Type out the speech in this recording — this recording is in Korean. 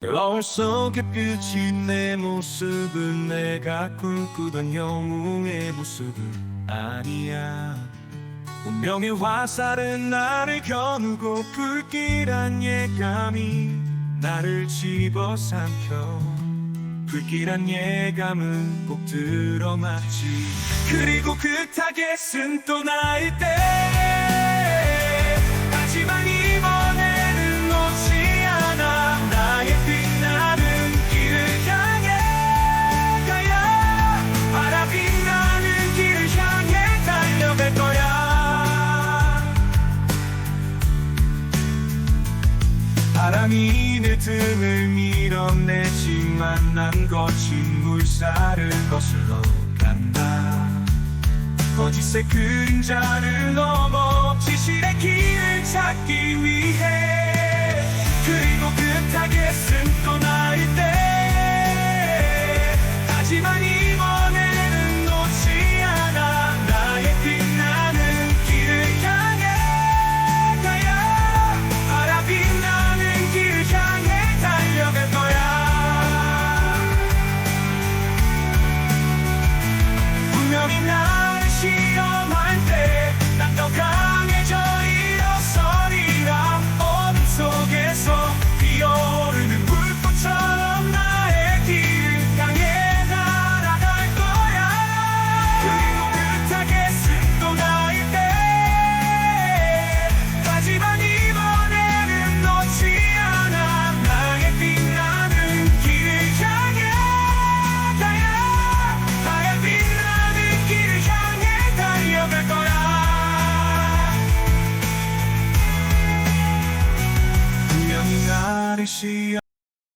거울 속에 비친 내 모습은 내가 꿈꾸던 영웅의 모습은 아니야. 운명의 화살은 나를 겨누고 불길한 예감이 나를 집어삼켜. 불길한 예감은 꼭 들어맞지. 그리고 그 타겟은 또 나일 때 바람이 내 등을 밀어내지만 난 거친 물살을 거슬러 간다 거짓의 그림자를 넘어 지실의 길을 찾기 위해 그리고 그 타겟은 또 나. 在夕阳